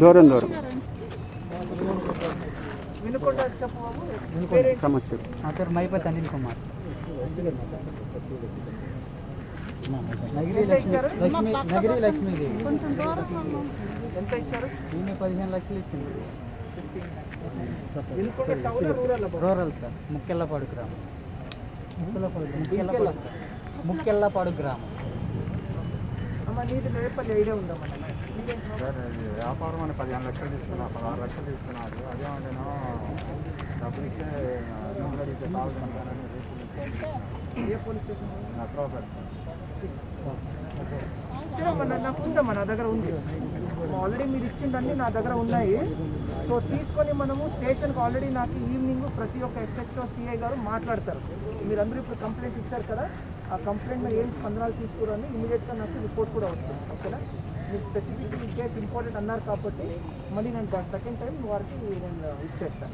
దూరం దూరం? సమస్య నా పేరు మైపతి అనిల్ కుమార్ నగిరి లక్ష్మి ఇచ్చారు? లక్ష్మి నగిరి లక్ష్మీదేవి ఎంత ఇచ్చారు ఈయన పదిహేను లక్షలు ఇచ్చింది రూరల్ సార్ ముక్కెళ్ళపాడు గ్రామం. ముక్కెళ్ళపాడు ముక్కెళ్ళపాడు గ్రామం? సార్ వ్యాపారం అని పదిహేను లక్షలు తీసుకున్నా పదహారు లక్షలు తీసుకున్నారు. అదే నేను డబ్బులు ఇస్తే రూమ్లో ఇస్తే తాగుతున్నానని ఏ పోలీస్ స్టేషన్? బాబు? నచ్చరావుపేట సరే అమ్మ నా- నాకు ఉందమ్మా నా దగ్గర ఉంది. ఆల్రెడీ మీరు ఇచ్చిందన్నీ నా దగ్గర ఉన్నాయి. సో తీసుకొని మనము స్టేషన్కి ఆల్రెడీ నాకు ఈవినింగ్ ప్రతి ఒక్క ఎస్హెచ్ఓ సిఐ గారు మాట్లాడతారు. మీరందరూ ఇప్పుడు కంప్లైంట్ ఇచ్చారు కదా ఆ కంప్లైంట్ ఏం స్పందనాలు తీసుకురని ఇమీడియట్గా నాకు రిపోర్ట్ కూడా వస్తుంది. ఓకేనా? మీరు స్పెసిఫిక్ ఈ కేసు ఇంపార్టెంట్ అన్నారు కాబట్టి మళ్ళీ నేను సెకండ్ టైం వారికి నేను ఇచ్చేస్తాను.